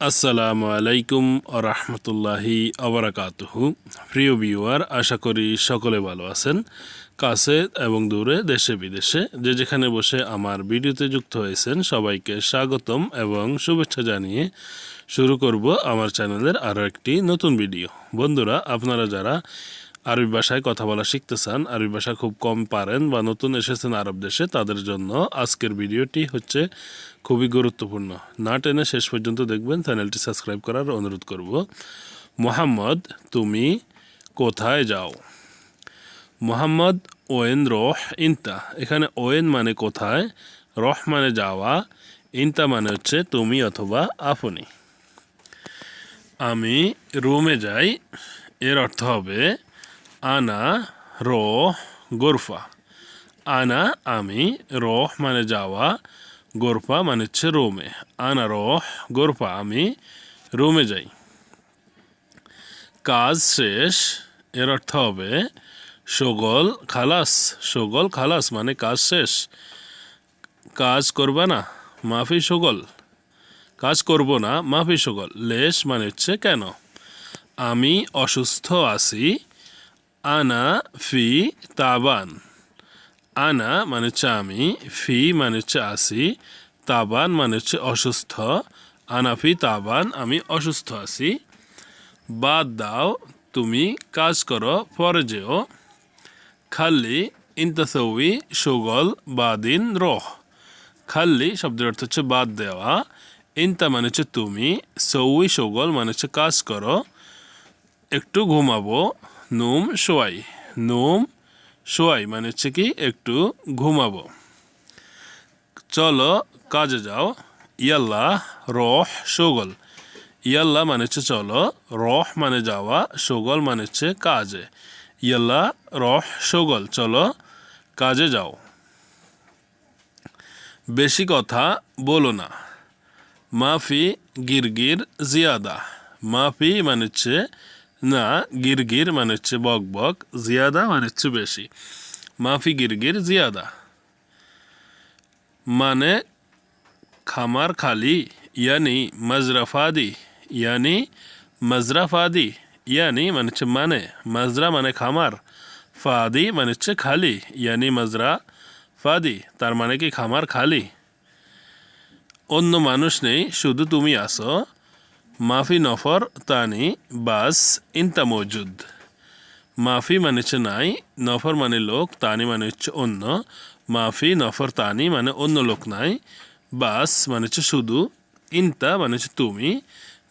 আসসালামু আলাইকুম রহমতুল্লাহি আবরাকাতহু প্রিয় ভিউয়ার, আশা করি সকলে ভালো আছেন, কাছে এবং দূরে, দেশে, বিদেশে। যে যেখানে বসে আমার ভিডিওতে যুক্ত হয়েছেন, সবাইকে স্বাগতম এবং শুভেচ্ছা জানিয়ে শুরু করব আমার চ্যানেলের আরও একটি নতুন ভিডিও। বন্ধুরা, আপনারা যারা আরবি ভাষায় কথা বলা শিখতে চান আরবি ভাষা খুব কম পারেন বা নতুন এসেছেন আরব দেশে, তাদের জন্য আজকের ভিডিওটি হচ্ছে খুবই গুরুত্বপূর্ণ। না টেনে শেষ পর্যন্ত দেখবেন, চ্যানেলটি সাবস্ক্রাইব করার অনুরোধ করব। মোহাম্মদ, তুমি কোথায় যাও? মোহাম্মদ, ওয়েন রহ ইনতা। এখানে ওয়েন মানে কোথায়, রহ মানে যাওয়া, ইনতা মানে হচ্ছে তুমি অথবা আপনি। আমি রুমে যাই, এর অর্থ হবে আনা রহ গোরফা আনা আমি রহ মানে যাওয়া গোরফা মানে হচ্ছে রোমে আনা রহ গোরফা আমি রোমে যাই কাজ শেষ এর অর্থ হবে সগল খালাস সগল খালাস মানে কাজ শেষ কাজ করবে না মাফি সগল কাজ করব না মাফি সগল লেশ মানে হচ্ছে কেন আমি অসুস্থ আছি আনা ফি তাবান আনা মানে হচ্ছে আমি ফি মানে হচ্ছে আসি তাবান মানে হচ্ছে অসুস্থ আনাফি তাবান আমি অসুস্থ আছি বাদ দাও তুমি কাজ করো পরে যেও খাল্লি ইন্তাসৌই সুগল বাদিন রহ খাল্লি শব্দের অর্থ হচ্ছে বাদ দেওয়া ইন্তা মানে হচ্ছে তুমি সৌই সুগল মানে হচ্ছে কাজ করো একটু ঘুমাবো নুম শোয়াই। নোম শোয়াই মানে হচ্ছে কি একটু ঘুমাবো। চলো কাজে যাও। ইয়াল্লাহ রহ সুগল ইয়াল্লাহ মানে হচ্ছে চলো। রহ মানে যাওয়া সুগল মানে হচ্ছে কাজে। ইয়াল্লাহ রহ সুগল চলো কাজে যাও। বেশি কথা বলো না। মাফি গিরগির জিয়াদা। মাফি মানে হচ্ছে না, গিরগির মানে হচ্ছে বক বক, জিয়াদা মানে হচ্ছে বেশি। মাফি গিরগির, জিয়াদা। মানে খামার খালি, ইয়ানি মজরাফাদি ইয়ানি মজরাফাদি, ইয়ানি মানে হচ্ছে মানে মজরা মানে খামার, ফাদি মানে হচ্ছে খালি, ইয়ানি মজরা ফাদি তার মানে কি খামার খালি। অন্য মানুষ নেই, শুধু তুমি আসো। মাফি নফর তানি বাস ইনতা মজুদ মাফি মানে হচ্ছে নাই নফর মানে লোক তানি মানে হচ্ছে অন্য মাফি নফর তানি মানে অন্য লোক নাই বাস মানে হচ্ছে শুধু ইনতা মানে হচ্ছে তুমি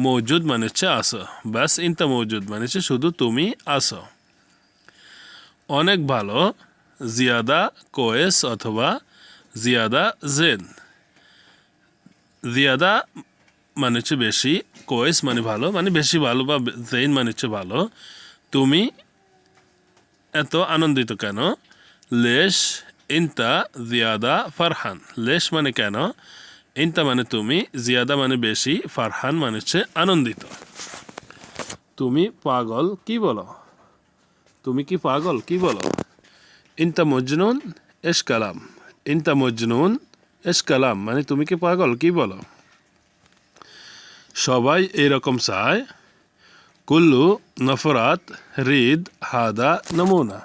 মজুদ মানে হচ্ছে আসো বাস ইনতা মজুদ মানে হচ্ছে শুধু তুমি আসো অনেক ভালো, জিয়াদা, কোয়েস অথবা জিয়াদা, জেন। জিয়াদা মানে হচ্ছে বেশি কোয়েস মানে ভালো মানে বেশি ভালো বা জেইন মানে হচ্ছে ভালো, তুমি এত আনন্দিত কেন? লেশ, ইনতা, জিয়াদা, ফারহান। লেশ মানে কেন? ইনতা মানে তুমি, জিয়াদা মানে বেশি, ফারহান মানে হচ্ছে আনন্দিত। তুমি পাগল কি বলো? তুমি কি পাগল কি বলো? ইনতা মজনুন, এস কালাম। ইনতা মজনুন, এস কালাম। মানে তুমি কি পাগল কি বলো? সবাই এরকম চায়, কুল্লু নফরাত হৃদ হাদা নমুনা।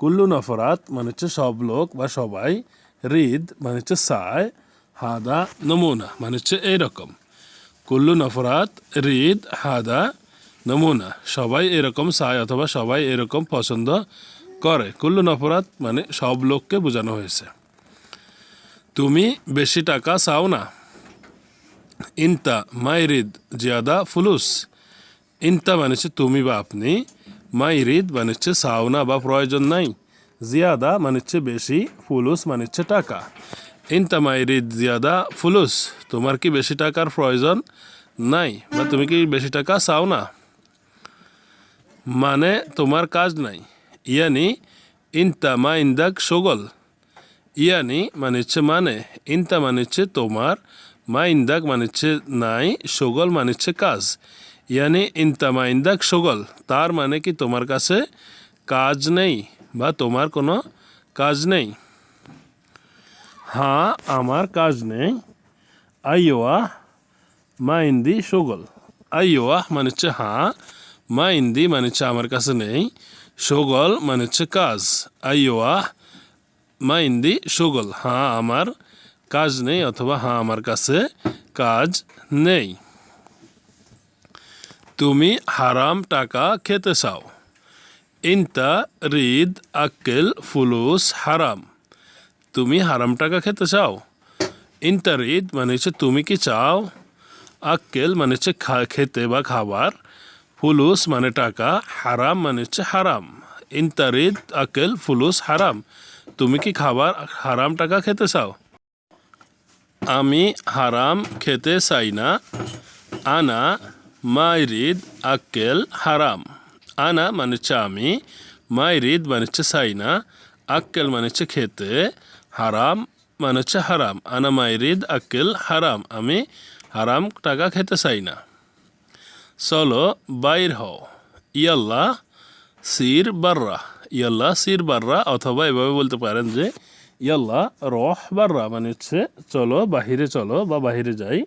কুল্লু নফরাত মানে হচ্ছে সব লোক বা সবাই হৃদ মানে হচ্ছে সায় হাদা নমুনা মানে হচ্ছে এইরকম কুল্লু নফরাত হৃদ হাদা নমুনা, সবাই এরকম চায় অথবা সবাই এরকম পছন্দ করে। কুল্লু নফরাত মানে সব লোককে বোঝানো হয়েছে। তুমি বেশি টাকা চাও না? ইনতা মাইরিদ জিয়াদা ফুলুস। ইনতা মানে হচ্ছে তুমি বা আপনি, মাইরিদ মানে হচ্ছে সাওনা বা প্রয়োজন নাই। জিয়াদা মানে হচ্ছে বেশি, ফুলুস মানে হচ্ছে টাকা। ইনতা মাইরিদ জিয়াদা ফুলুস, তোমার কি বেশি টাকার প্রয়োজন নাই বা তুমি কি বেশি টাকা চাও মানে তোমার কাজ নাই। ইয়ানি ইনতা মা ইন্দাক সগল। ইয়ানি মানে হচ্ছে মানে ইনতা মানে হচ্ছে তোমার মা ইন্দাক মানে হচ্ছে নাই, সগল মানে হচ্ছে কাজ। ইয়ানি ইনতা মা ইন্দাক সগল, তার মানে কি তোমার কাছে কাজ নেই বা তোমার কোনো কাজ নেই। হ্যাঁ আমার কাজ নেই আইওয়া মা ইন্দি সগল। আইওয়াহ মানে হচ্ছে হ্যাঁ মা ইন্দি মানে হচ্ছে আমার কাছে নেই, সগল মানে হচ্ছে কাজ। আইওয়াহ মা ইন্দি সগল হ্যাঁ আমার কাজ নেই অথবা হ্যাঁ আমার কাছে কাজ নেই। তুমি হারাম টাকা খেতে চাও। ইনতা রিদ আক্কেল ফুলুস হারাম। তুমি হারাম টাকা খেতে চাও। ইনতা রিদ মানে হচ্ছে তুমি কি চাও। আক্কেল মানে হচ্ছে খেতে বা খাবার। ফুলুস মানে টাকা, হারাম মানে হচ্ছে হারাম। ইনতা রিদ আক্কেল ফুলুস হারাম। তুমি কি খাবার, হারাম টাকা খেতে চাও? আমি হারাম খেতে চাই না। আনা মাইরিদ আক্কেল হারাম। আনা মানে হচ্ছে আমি, মাইরিদ মানে হচ্ছে চাই না। আক্কেল মানে হচ্ছে খেতে, হারাম মানে হচ্ছে হারাম। আনা মাইরিদ আক্কেল হারাম। আমি হারাম টাকা খেতে চাই না। চলো বাইর হও। ইয়াল্লা সির বাররা। ইয়াল্লা সির বাররা অথবা এভাবে বলতে পারেন যে ইয়াল্লা রহ বাররা মানে হচ্ছে চলো, বাহিরে চলো বা বাহিরে যাই।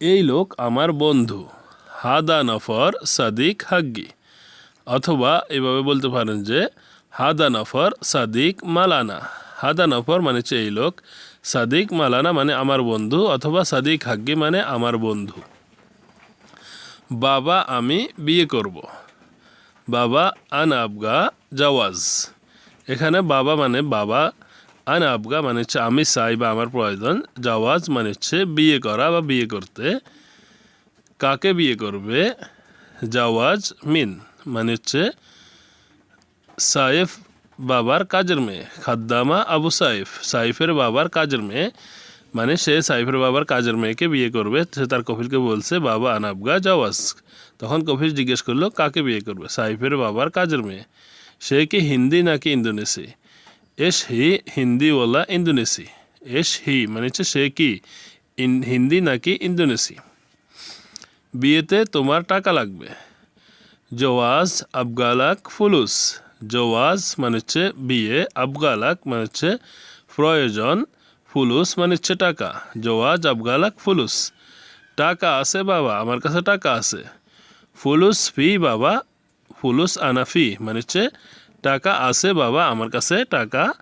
এই লোক আমার বন্ধু। হাদা নফর সাদিক হাগ্গি। অথবা এভাবে বলতে পারেন যে, হাদা নফর সাদিক মালানা। হাদা নফর মানে হচ্ছে এই লোক। সাদিক মালানা মানে আমার বন্ধু অথবা সাদিক হাগ্গি মানে আমার বন্ধু। বাবা, আমি বিয়ে করব। বাবা, আন আবগা জাওয়াজ। এখানে বাবা মানে বাবা, আন আবগা মানে হচ্ছে আমি চাই আমার প্রয়োজন। জাওয়াজ মানে হচ্ছে বিয়ে করা বা বিয়ে করতে। কাকে বিয়ে করবে? জাওয়াজ মিন মানে হচ্ছে সাইফ বাবার কাজের মেয়ে। খাদ্দামা আবু সাইফ সাইফের বাবার কাজের মেয়ে মানে সে সাইফের বাবার কাজের মেয়েকে বিয়ে করবে। সে তার কফিলকে বলছে, বাবা আনাবগা জাওয়াজ। তখন কফিল জিজ্ঞেস করল, কাকে বিয়ে করবে? সাইফের বাবার কাজের মেয়ে। সে কি হিন্দি নাকি ইন্দোনেশি? এস হি হিন্দিওয়ালা ইন্দোনেশি। এস হি মানে হচ্ছে সে কি হিন্দি নাকি ইন্দোনেশি? বিয়েতে তোমার টাকা লাগবে। জওয়াজ আবগালাক ফুলুস। জওয়াজ মানে হচ্ছে বিয়ে, আবগালাক মানে হচ্ছে প্রয়োজন, ফুলুস মানে হচ্ছে টাকা। জওয়াজ আবগালাক ফুলুস। টাকা আছে বাবা, আমার কাছে টাকা আছে। ফুলুস ফি বাবা ফুলুস আনা ফি মানে হচ্ছে টাকা আছে বাবা, আমার কাছে টাকা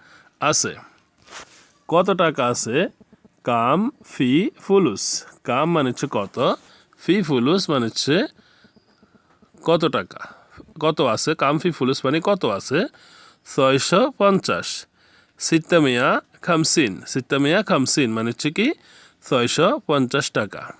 আছে। কত টাকা আছে? কাম ফি ফুলুস। কাম মানে হচ্ছে কত? ফি ফুলুস মানে হচ্ছে কত টাকা? কত আছে? কাম ফি ফুলুস মানে কত আছে? ছয়শো পঞ্চাশ। সিত্তামিয়া খামসিন। সিত্তামিয়া খামসিন মানে হচ্ছে কি? ছয়শো পঞ্চাশ টাকা।